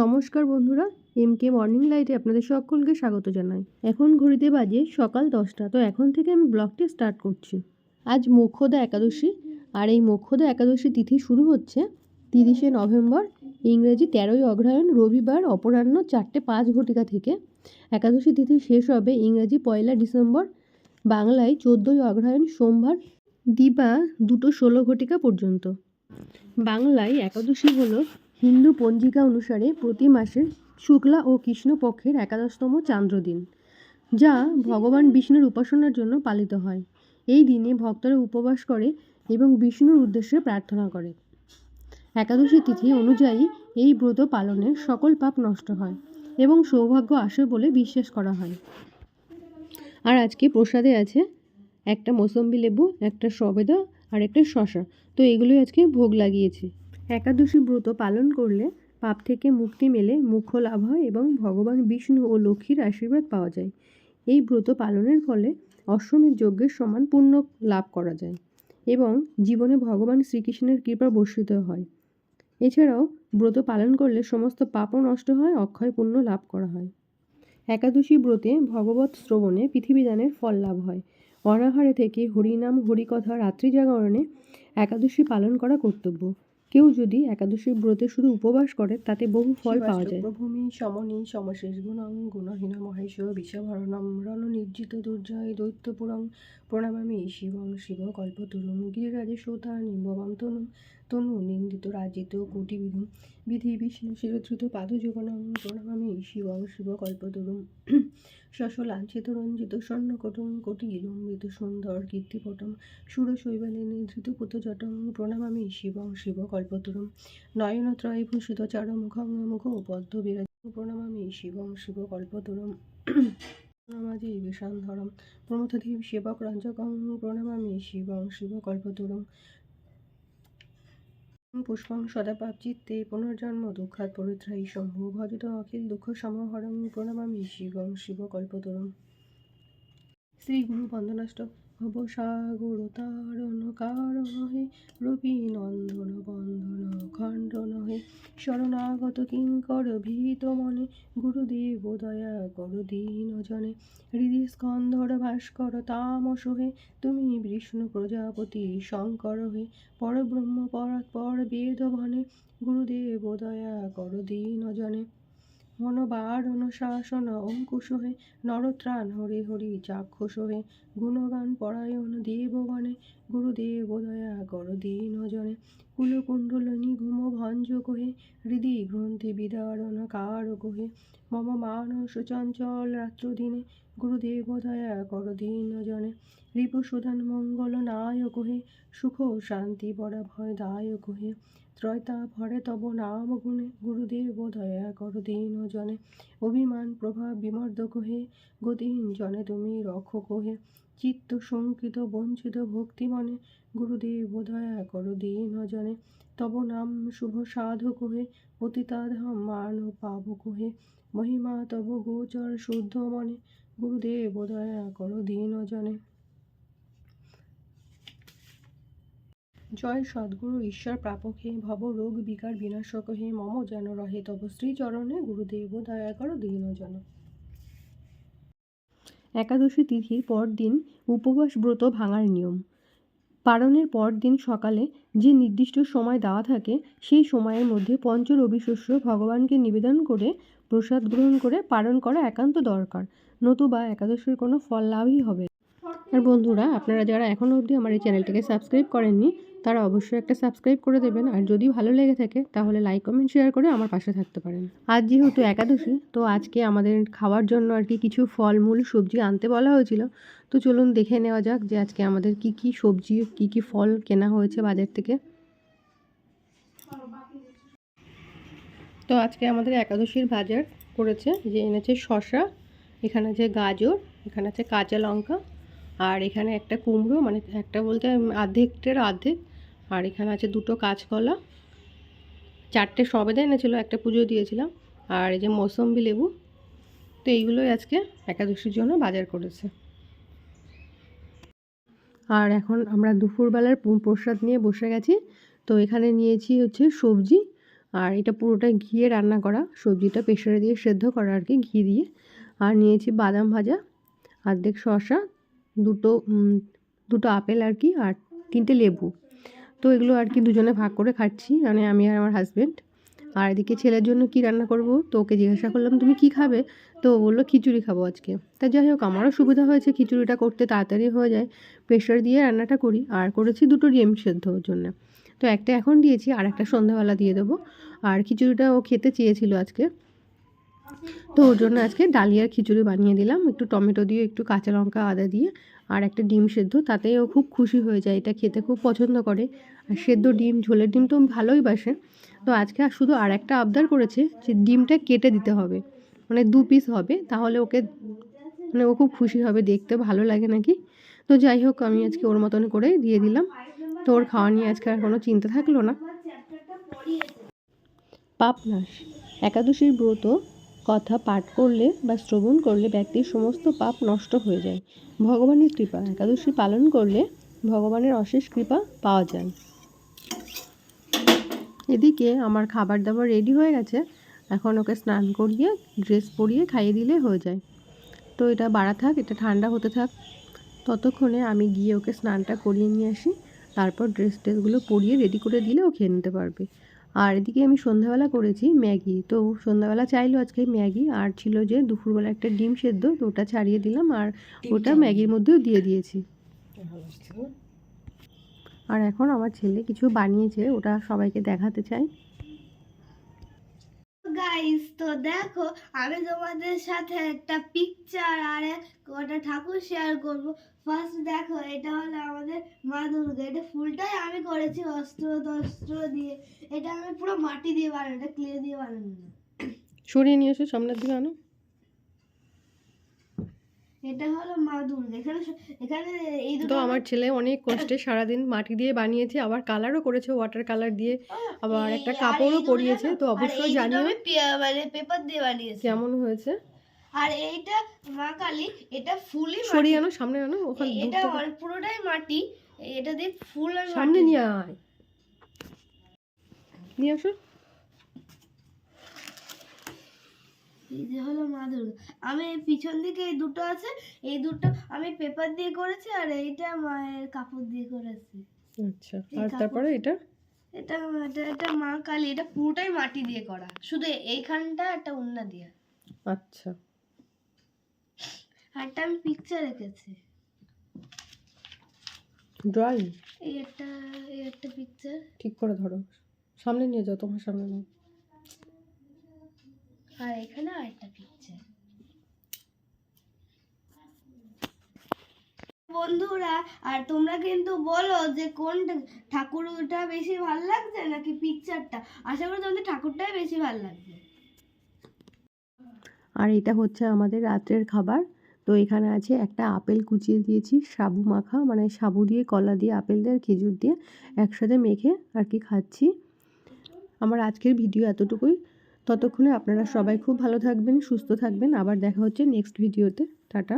নমস্কার বন্ধুরা M K morning লাইটে আপনাদের সকলকে স্বাগত জানাই। এখন ঘড়িতে বাজে সকাল দশটা, তো এখন থেকে আমি ব্লগটি স্টার্ট করছি। আজ মোক্ষদা একাদশী, আর এই মোক্ষদা একাদশী তিথি শুরু হচ্ছে তিরিশে নভেম্বর, ইংরেজি তেরোই অগ্রহায়ণ, রবিবার অপরাহ্ন চারটে পাঁচ ঘটিকা থেকে। একাদশী তিথি শেষ হবে ইংরেজি পয়লা ডিসেম্বর, বাংলায় চোদ্দোই অগ্রহায়ণ, সোমবার, দিবা দুটো ষোলো ঘটিকা পর্যন্ত। বাংলায় একাদশী হলো হিন্দু পঞ্জিকা অনুসারে প্রতি মাসের শুক্লা ও কৃষ্ণপক্ষের একাদশতম চান্দ্রদিন, যা ভগবান বিষ্ণুর উপাসনার জন্য পালিত হয়। এই দিনে ভক্তরা উপবাস করে এবং বিষ্ণুর উদ্দেশ্যে প্রার্থনা করে। একাদশী তিথি অনুযায়ী এই ব্রত পালনে সকল পাপ নষ্ট হয় এবং সৌভাগ্য আসে বলে বিশ্বাস করা হয়। আর আজকে প্রসাদে আছে একটা মৌসম্বি লেবু, একটা সবেদা আর একটা শশা তো এগুলোই আজকে ভোগ লাগিয়েছি। একাদশী ব্রত পালন করলে পাপ থেকে মুক্তি মেলে মুখ্য লাভ হয় এবং ভগবান বিষ্ণু ও লক্ষ্মীর আশীর্বাদ পাওয়া যায়। এই ব্রত পালনের ফলে অশ্বমেধ যজ্ঞের সমান পুণ্য লাভ করা যায় এবং জীবনে ভগবান শ্রীকৃষ্ণের কৃপা বর্ষিত হয়। এছাড়াও ব্রত পালন করলে সমস্ত পাপও নষ্ট হয়, অক্ষয় পুণ্য লাভ করা হয়। একাদশী ব্রতে ভগবত শ্রবণে পৃথিবীদানের ফল লাভ হয়। অনাহারে থেকে হরিনাম, হরিকথা রাত্রি জাগরণে একাদশী পালন করা কর্তব্য। কেউ যদি একাদশী ব্রতে শুধু উপবাস করে তাতে বহু ফল পাওয়া যায়। প্রভূমি সমনি সমশেষ গুণং গুণহীন মহেশ বিষভরণম রণ নির্জিত দুর্জয় দৈত্যপুরং প্রণামামি শিবং শিব কল্পতরুম গিরিরাজে শ্রোতা নিম্ববাম তনু তনু নিন্দিত রাজিত কোটি বিধু বিধি বিষ্ণু শিরধৃত পাদযোগনং প্রণামামি শিবং শিব কল্পতরুম। শশলাঞ্ছিত রঞ্জিত স্বর্ণকটং কোটি লম্বিত সুন্দর কীর্তিপটম সুরশৈবালে নিধৃত পুতজটং প্রণামামি শিবং শিব কল্পতরুম নয়নত্রয় ভূষিত চারমুখং মুখ পদ্ম বিরাজ প্রণামামি শিবং শিব কল্পতরুম প্রণামাজি বিষান্ধরম প্রমথদেব সেবক রঞ্জকং, প্রণামামি শিবং শিব কল্পতরুম পুষ্পং সদা চিত্তে পুনর্জন্ম, দুঃখাত পরিত্রায়ী শম্ভু ভজত অখিল দুঃখ সমহরং প্রণামামি শিবং শিব কল্পতরুম শ্রী গুরু বন্দনাষ্ট ভব সাগর তারণ কারণ হে, রবি নন্দন বন্দন খণ্ডন হে। শরণাগত কিঙ্কর ভীত মনে, গুরুদেব দয়া কর দীন জনে। হৃদি স্কন্ধর ভাস্কর তামস হে, তুমি বিষ্ণু প্রজাপতি শঙ্কর হে। পরব্রহ্ম পরাৎপর বেদ ভনে গুরুদেব দয়া কর দীন জনে। মনোবারণ অনুশাসন অঙ্কুশ হয়ে নরত্রাণ হরি হরি চাক্ষুষ হে গুণগান পরায়ণ দেবগণে, গুরুদেব দয়া কর দীন জনে। কুলকুণ্ডল ঘুম ভঞ্জ কহে হৃদি গ্রন্থি বিদারণ কার কহে মম মানস চঞ্চল রাত্রদিনে গুরুদেব দয়া কর দীন জনে রিপুসুধন মঙ্গল নায়ক হে সুখ শান্তি বরা ভয় দায়ক হে ত্রয়তা ভরে তব নাম গুণে গুরুদেব দয়া কর দীন জনে অভিমান প্রভাব বিমর্দ কহে গতিহীন জনে তুমি রক্ষ হে চিত্ত শঙ্কিত বঞ্চিত ভক্তি মনে গুরুদেব দয়া কর দীন জনে তব নাম শুভ সাধু হে পতিতাধাম মান পাব হে মহিমা তব গোচর শুদ্ধ মনে গুরুদেব দয়া করো দিন অজনে জয় সদ্গুরু, ঈশ্বর প্রাপক হে ভব রোগ বিকার বিনাশক হে মম যেন রহে তব শ্রীচরণে। গুরুদেব দয়া করো দিন জন। একাদশী তিথির পর দিন উপবাস ব্রত ভাঙার নিয়ম। পালনের পরদিন সকালে যে নির্দিষ্ট সময় দেওয়া থাকে, সেই সময়ের মধ্যে পঞ্চ রবিশস্য ভগবানকে নিবেদন করে প্রসাদ গ্রহণ করে পালন করা একান্ত দরকার। নতুবা একাদশীর কোনো ফল লাভই হবে আর বন্ধুরা, আপনারা যারা এখনও অবধি আমার এই চ্যানেলটিকে সাবস্ক্রাইব করেননি তারা অবশ্যই একটা সাবস্ক্রাইব করে দেবেন। আর যদি ভালো লেগে থাকে, তাহলে লাইক কমেন্ট শেয়ার করে আমার পাশে থাকতে পারেন। আজ যেহেতু একাদশী, তো আজকে আমাদের খাওয়ার জন্য আর কি কিছু ফলমূল, সবজি আনতে বলা হয়েছিল। তো চলুন দেখে নেওয়া যাক যে আজকে আমাদের কি কি সবজি, কি কি ফল কেনা হয়েছে বাজার থেকে। তো আজকে আমাদের একাদশীর বাজার করেছে যে এনেছে শসা, এখানে আছে গাজর, এখানে আছে কাঁচা লঙ্কা, আর এখানে একটা কুমড়ো মানে একটা বলতে অর্ধেকটার অর্ধেক আর এখানে আছে দুটো কাঁচকলা। চারটে সবেদা এনেছিল, একটা পুজো দিয়েছিলাম। আর এই যে মৌসম্বি লেবু, তো এইগুলোই আজকে একাদশীর জন্য বাজার করেছে। আর এখন আমরা দুপুরবেলার প্রসাদ নিয়ে বসে গেছি। তো এখানে নিয়েছি হচ্ছে সবজি। আর এটা পুরোটা ঘিয়ে রান্না করা। সবজিটা প্রেশারে দিয়ে সেদ্ধ করা আর কি, ঘি দিয়ে। আর নিয়েছি বাদাম ভাজা, অর্ধেক শসা, দুটো দুটো আপেল আর কি, আর তিনটে লেবু। তো এগুলো আর কি দুজনে ভাগ করে খাচ্ছি মানে আমি আর আমার হাজব্যান্ড আর এদিকে ছেলের জন্য কি রান্না করব? তো ওকে জিজ্ঞাসা করলাম, তুমি কি খাবে? তো বলল, খিচুড়ি খাব আজকে। তা যাই হোক, আমারও সুবিধা হয়েছে খিচুড়িটা করতে, তাড়াতাড়ি হয়ে যায়। প্রেশার দিয়ে রান্নাটা করি, আর করেছি দুটো ডিম সেদ্ধ ওর জন্য। তো একটা এখন দিয়েছি, আর একটা সন্ধ্যাবেলা দিয়ে দেবো। আর খিচুড়িটা ও খেতে চেয়েছিল আজকে। তো ওর জন্য আজকে ডালিয়ার খিচুড়ি বানিয়ে দিলাম। একটু টমেটো দিয়ে, একটু কাঁচা লঙ্কা, আদা দিয়ে আর একটা ডিম সেদ্ধ। তাতে ও খুব খুশি হয়ে যায়। এটা খেতে খুব পছন্দ করে। আর সেদ্ধ ডিম, ঝোলের ডিম তো ভালোই বাসে। তো আজকে শুধু আর একটা আবদার করেছে যে ডিমটা কেটে দিতে হবে। মানে দু পিস হবে। তাহলে ওকে মানে ও খুব খুশি হবে দেখতে। ভালো লাগে নাকি? তো যাই হোক, আমি আজকে ওর মতন করে দিয়ে দিলাম। তো ওর খাওয়া নিয়ে আজকে আর কোনো চিন্তা থাকল না। পাপনাশ, একাদশীর ব্রত কথা পাঠ করলে বা শ্রবণ করলে ব্যক্তির সমস্ত পাপ নষ্ট হয়ে যায়। ভগবানের কৃপা, একাদশী পালন করলে ভগবানের অশেষ কৃপা পাওয়া যায়। এদিকে আমার খাবার দাবার রেডি হয়ে গেছে। এখন ওকে স্নান করিয়ে ড্রেস পরিয়ে খাইয়ে দিলে হয়ে যায়। তো এটা বাড়া থাক, এটা ঠান্ডা হতে থাক। ততক্ষণে আমি গিয়ে ওকে স্নানটা করিয়ে নিয়ে আসি। তারপর ড্রেস ট্রেসগুলো পরিয়ে রেডি করে দিলে ও খেয়ে নিতে পারবে। আর এদিকে আমি সন্ধ্যাবেলা করেছি ম্যাগি। তো সন্ধ্যাবেলা চাইলো আজকে ম্যাগি। আর ছিল যে দুপুরবেলা একটা ডিম সেদ্ধ তো ওটা ছাড়িয়ে দিলাম আর ওটা ম্যাগির মধ্যেও দিয়ে দিয়েছি। আর এখন আমার ছেলে কিছু বানিয়েছে ওটা সবাইকে দেখাতে চাই। গাইস তো দেখো, আমি তোমাদের সাথে একটা পিকচার আর একটা ঠাকুর শেয়ার করব। ফার্স্ট দেখো, এটা হলো আমাদের মা দুর্গা। এটা ফুলটাই আমি করেছি অস্ত্র টস্ত্র দিয়ে। এটা আমি পুরো মাটি দিয়ে বানানো, এটা ক্লে দিয়ে বানানো। না সরিয়ে নিয়ে এসো সামনের দিকে আনো। এটা হলো মা দুর্গা। এখানে এখানে এই দুটো আমার ছেলে অনেক কষ্টে সারাদিন মাটি দিয়ে বানিয়েছে আবার কালারও করেছে ওয়াটার কালার দিয়ে আবার একটা কাপড়ও পরিয়েছে তো অবশ্যই জানিও আমি মানে পেপার দিয়ে বানিয়েছি। কেমন হয়েছে? আর এইটা মা কালী এটা ফুলই সরিয়ে আনো সামনে আনো ওখানে এটা পুরোটাই মাটি এটা দিয়ে ফুল আর সামনে। নিয়ে আয়। নিয়ে আসো। এই যে হলো মা দুর্গা। আমি এই পিছন দিকে এই দুটো আছে এই দুটো আমি পেপার দিয়ে করেছি আর এইটা মায়ের কাপড় দিয়ে করেছি। আচ্ছা আর তারপরে এটা? এটা এটা এটা মা কালী এটা পুরোটাই মাটি দিয়ে করা। শুধু এইখানটা একটা উন্না দিয়ে। আচ্ছা। একটা আমি পিকচার রেখেছি ড্রয়িং এই একটা এই একটা পিকচার ঠিক করে ধরো। সামনে নিয়ে যাও তোমার সামনে নাও আর এখানে আরেকটা পিকচার বন্ধুরা, আর তোমরা কিন্তু বলো যে কোন ঠাকুরটা বেশি ভালো লাগছে নাকি পিকচারটা আশা করি তোমাদের ঠাকুরটাই বেশি ভালো লাগবে। আর এটা হচ্ছে আমাদের রাত্রের খাবার। তো এখানে আছে একটা আপেল কুচিয়ে দিয়েছি, সাবু মাখা মানে সাবু দিয়ে, কলা দিয়ে, আপেল দিয়ে খেজুর দিয়ে একসাথে মেখে আর কি খাচ্ছি। আমার আজকের ভিডিও এতটুকুই। ততক্ষণে আপনারা সবাই খুব ভালো থাকবেন সুস্থ থাকবেন। আবার দেখা হচ্ছে নেক্সট ভিডিওতে টাটা।